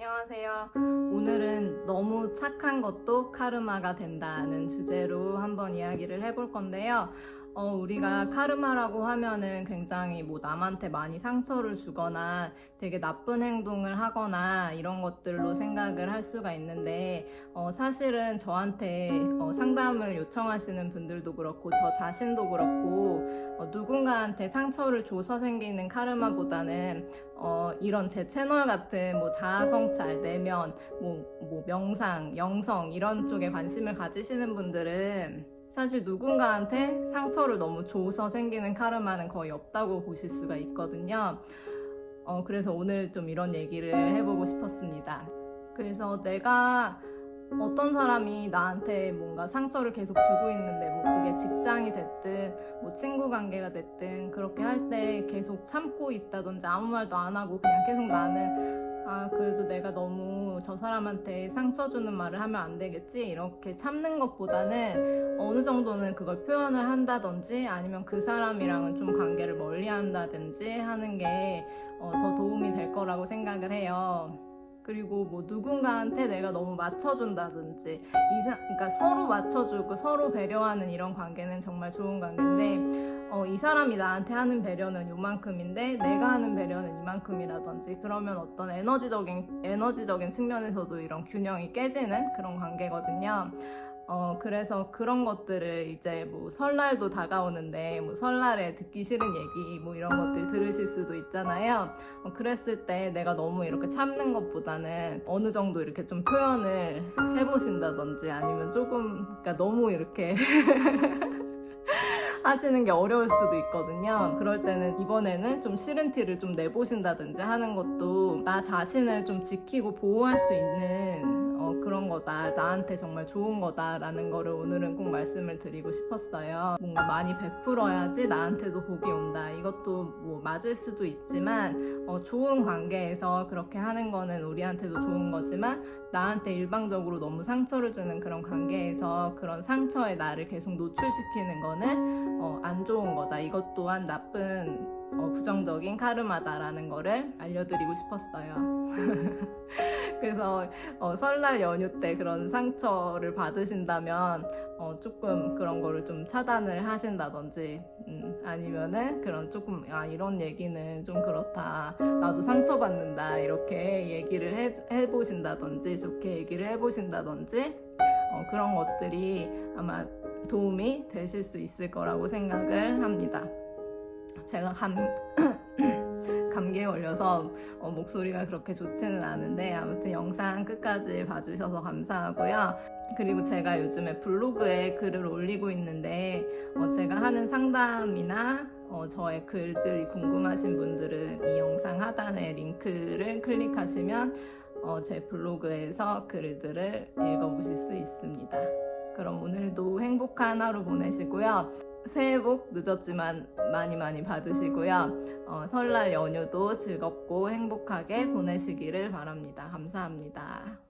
안녕하세요. 오늘은 너무 착한 것도 카르마가 된다는 주제로 한번 이야기를 해볼 건데요. 어, 우리가 카르마라고 하면은 굉장히 뭐 남한테 많이 상처를 주거나 되게 나쁜 행동을 하거나 이런 것들로 생각을 할 수가 있는데 어, 사실은 저한테 어, 상담을 요청하시는 분들도 그렇고 저 자신도 그렇고 어, 누군가한테 상처를 줘서 생기는 카르마보다는 어, 이런 제 채널 같은 뭐 자아성찰, 내면, 뭐, 뭐 명상, 영성 이런 쪽에 관심을 가지시는 분들은 사실 누군가한테 상처를 너무 줘서 생기는 카르마는 거의 없다고 보실 수가 있거든요. 어, 그래서 오늘 좀 이런 얘기를 해보고 싶었습니다. 그래서 내가 어떤 사람이 나한테 뭔가 상처를 계속 주고 있는데 뭐 그게 직장이 됐든 뭐 친구 관계가 됐든 그렇게 할 때 계속 참고 있다든지 아무 말도 안 하고 그냥 계속 나는 아 그래도 내가 너무 저 사람한테 상처 주는 말을 하면 안 되겠지 이렇게 참는 것보다는 어느 정도는 그걸 표현을 한다든지 아니면 그 사람이랑은 좀 관계를 멀리 한다든지 하는 게 어, 더 도움이 될 거라고 생각을 해요. 그리고 뭐 누군가한테 내가 너무 맞춰준다든지 이사, 그러니까 서로 맞춰주고 서로 배려하는 이런 관계는 정말 좋은 관계인데 어, 이 사람이 나한테 하는 배려는 요만큼인데 내가 하는 배려는 이만큼이라든지 그러면 어떤 에너지적인 에너지적인 측면에서도 이런 균형이 깨지는 그런 관계거든요. 어, 그래서 그런 것들을 이제 뭐 설날도 다가오는데 뭐 설날에 듣기 싫은 얘기 뭐 이런 것들 들으실 수도 있잖아요. 어, 그랬을 때 내가 너무 이렇게 참는 것보다는 어느 정도 이렇게 좀 표현을 해보신다든지 아니면 조금, 그러니까 너무 이렇게 하시는 게 어려울 수도 있거든요. 그럴 때는 이번에는 좀 싫은 티를 좀 내보신다든지 하는 것도 나 자신을 좀 지키고 보호할 수 있는 어, 그런 거다. 나한테 정말 좋은 거다라는 거를 오늘은 꼭 말씀을 드리고 싶었어요. 뭔가 많이 베풀어야지 나한테도 복이 온다. 이것도 뭐 맞을 수도 있지만 어, 좋은 관계에서 그렇게 하는 거는 우리한테도 좋은 거지만 나한테 일방적으로 너무 상처를 주는 그런 관계에서 그런 상처에 나를 계속 노출시키는 거는 어, 안 좋은 거다. 이것 또한 나쁜 어, 부정적인 카르마다라는 거를 알려드리고 싶었어요. 그래서 어, 설날 연휴 때 그런 상처를 받으신다면 어, 조금 그런 거를 좀 차단을 하신다든지 음, 아니면은 그런 조금 아 이런 얘기는 좀 그렇다 나도 상처받는다 이렇게 얘기를 해, 해보신다든지 좋게 얘기를 해보신다든지 어, 그런 것들이 아마 도움이 되실 수 있을 거라고 생각을 합니다. 제가 감 감기에 걸려서 어, 목소리가 그렇게 좋지는 않은데 아무튼 영상 끝까지 봐주셔서 감사하고요. 그리고 제가 요즘에 블로그에 글을 올리고 있는데 어, 제가 하는 상담이나 어, 저의 글들이 궁금하신 분들은 이 영상 하단에 링크를 클릭하시면 어, 제 블로그에서 글들을 읽어보실 수 있습니다. 그럼 오늘도 행복한 하루 보내시고요. 새해 복 늦었지만 많이 많이 받으시고요. 어, 설날 연휴도 즐겁고 행복하게 보내시기를 바랍니다. 감사합니다.